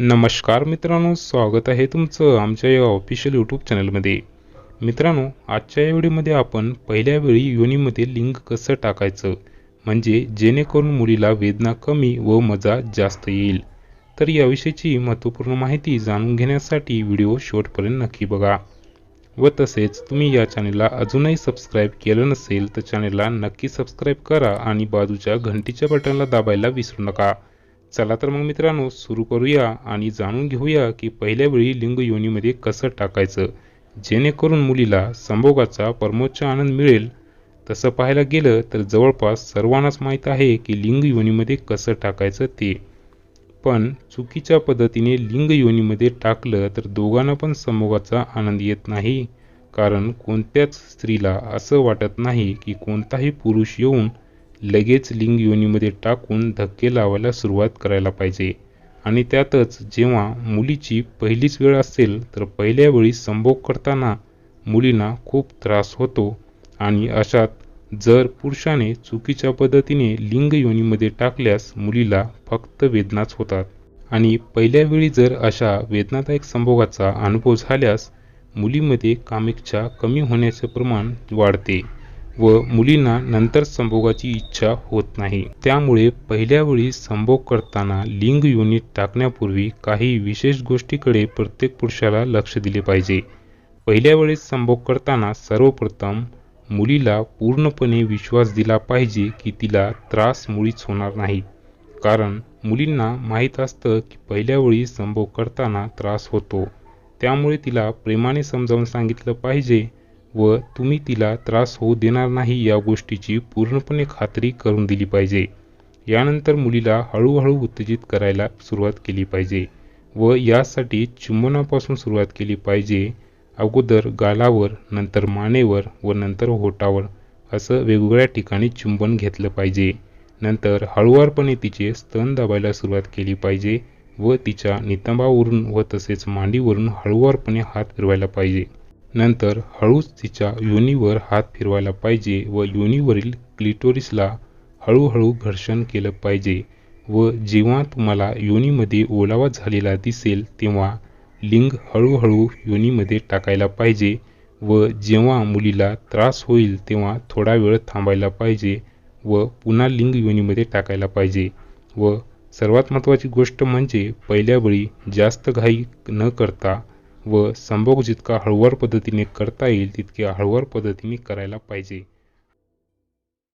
नमस्कार मित्रांनो स्वागत आहे तुमचं आमच्या या ऑफिशियल यूट्यूब चॅनलमध्ये मित्रांनो आजच्या या व्हिडिओमध्ये आपण पहिल्या वेळी योनीमध्ये लिंग कसं टाकायचं? म्हणजे जेणेकरून मुलीला वेदना कमी व मजा जास्त येईल. तर याविषयीची महत्त्वपूर्ण माहिती जाणून घेण्यासाठी व्हिडिओ शेवटपर्यंत नक्की बघा. व तसेच तुम्ही या चॅनलला अजूनही सबस्क्राईब केलं नसेल तर चॅनलला नक्की सबस्क्राईब करा आणि बाजूच्या घंटीच्या बटनला दाबायला विसरू नका. चला तर मग मित्रांनो सुरू करूया आणि जाणून घेऊया की पहिल्या वेळी लिंग योनीमध्ये कसं टाकायचं. जेणेकरून मुलीला संभोगाचा परमोच्च आनंद मिळेल. तसं पाहायला गेलं तर जवळपास सर्वांनाच माहीत आहे की लिंग योनीमध्ये कसं टाकायचं ते. पण चुकीच्या पद्धतीने लिंग योनीमध्ये टाकलं तर दोघांना पण संभोगाचा आनंद येत नाही. कारण कोणत्याच स्त्रीला असं वाटत नाही की कोणताही पुरुष येऊन लगेच लिंग योनीमध्ये टाकून धक्के लावायला सुरुवात करायला पाहिजे. आणि त्यातच जेव्हा मुलीची पहिलीच वेळ असेल तर पहिल्या वेळी संभोग करताना मुलींना खूप त्रास होतो. आणि अशात जर पुरुषाने चुकीच्या पद्धतीने लिंग योनीमध्ये टाकल्यास मुलीला फक्त वेदनाच होतात. आणि पहिल्या वेळी जर अशा वेदनादायक संभोगाचा अनुभव झाल्यास मुलीमध्ये कामिकच्या कमी होण्याचे प्रमाण वाढते. व मुलींना नंतर संभोगाची इच्छा होत नाही. त्यामुळे पहिल्या वेळी संभोग करताना लिंग युनिट टाकण्यापूर्वी काही विशेष गोष्टीकडे प्रत्येक पुरुषाला लक्ष दिले पाहिजे. पहिल्या वेळेस संभोग करताना सर्वप्रथम मुलीला पूर्णपणे विश्वास दिला पाहिजे की तिला त्रास मुळीच होणार नाही. कारण मुलींना माहीत असतं की पहिल्या वेळी संभोग करताना त्रास होतो. त्यामुळे तिला प्रेमाने समजावून सांगितलं पाहिजे व तुम्ही तिला त्रास होऊ देणार नाही या गोष्टीची पूर्णपणे खात्री करून दिली पाहिजे. यानंतर मुलीला हळूहळू उत्तेजित करायला सुरुवात केली पाहिजे व यासाठी चुंबनापासून सुरुवात केली पाहिजे. अगोदर गालावर नंतर मानेवर व नंतर होटावर असं वेगवेगळ्या ठिकाणी चुंबन घेतलं पाहिजे. नंतर हळुवारपणे तिचे स्तन दाबायला सुरुवात केली पाहिजे व तिच्या नितंबावरून व तसेच मांडीवरून हळुवारपणे हात फिरवायला पाहिजे. नंतर हळूच तिच्या योनीवर हात फिरवायला पाहिजे व योनीवरील क्लिटोरिसला हळूहळू घर्षण केलं पाहिजे व जेव्हा तुम्हाला योनीमध्ये ओलावा झालेला दिसेल तेव्हा लिंग हळूहळू योनीमध्ये टाकायला पाहिजे व जेव्हा मुलीला त्रास होईल तेव्हा थोडा वेळ थांबायला पाहिजे व पुन्हा लिंग योनीमध्ये टाकायला पाहिजे व सर्वात महत्त्वाची गोष्ट म्हणजे पहिल्या वेळी जास्त घाई न करता व संभोग जितका हळुवार पद्धतीने करता येईल तितक्या हळुवार पद्धतीने करायला पाहिजे.